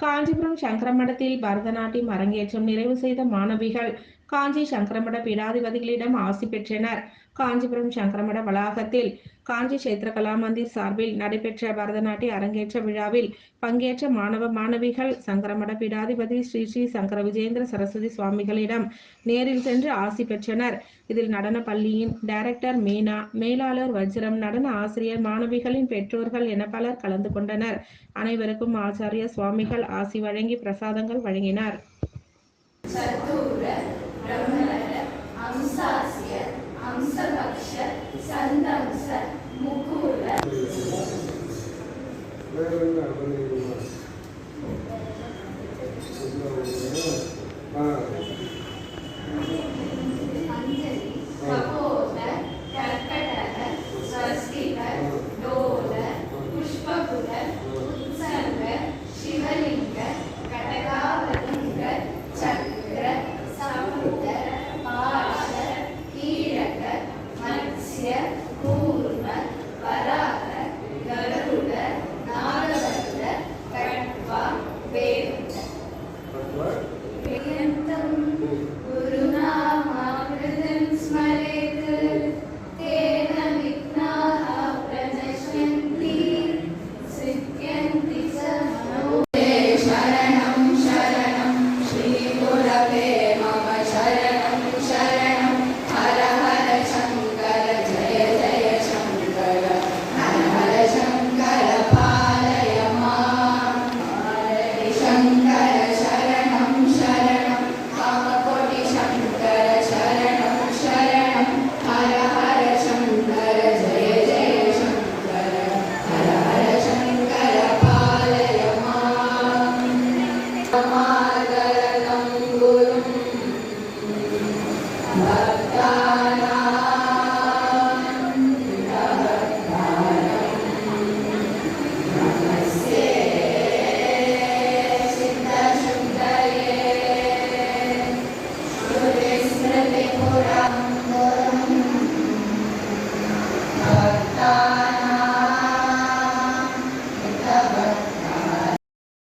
காஞ்சிபுரம் சங்கரமடத்தில் பரதநாட்டியம் அரங்கேற்றம் நிறைவு செய்த மாணவிகள் காஞ்சி சங்கரமட பீடாதிபதிகளிடம் ஆசி பெற்றனர். காஞ்சிபுரம் சங்கரமட வளாகத்தில் காஞ்சி சேத்திர கலாமந்திர் சார்பில் நடைபெற்ற பரதநாட்டிய அரங்கேற்ற விழாவில் பங்கேற்ற மாணவ மாணவிகள் சங்கரமட பீடாதிபதி ஸ்ரீ ஸ்ரீ சங்கர விஜேந்திர சரஸ்வதி சுவாமிகளிடம் நேரில் சென்று ஆசி பெற்றனர். இதில் நடன பள்ளியின் டைரக்டர் மீனா மேலாளர் வஜ்ரம் நடன ஆசிரியர் மாணவிகளின் பெற்றோர்கள் என பலர் கலந்து கொண்டனர். அனைவருக்கும் ஆச்சாரிய சுவாமிகள் ஆசி வழங்கி பிரசாதங்கள் வழங்கினார். சத்தூர බ්‍රහ්මලය, අංශාසිය, අංශපක්ෂ, සන්දංශ, මුකුල. අංජලි, කපෝ समादरं गुरुं भक्ता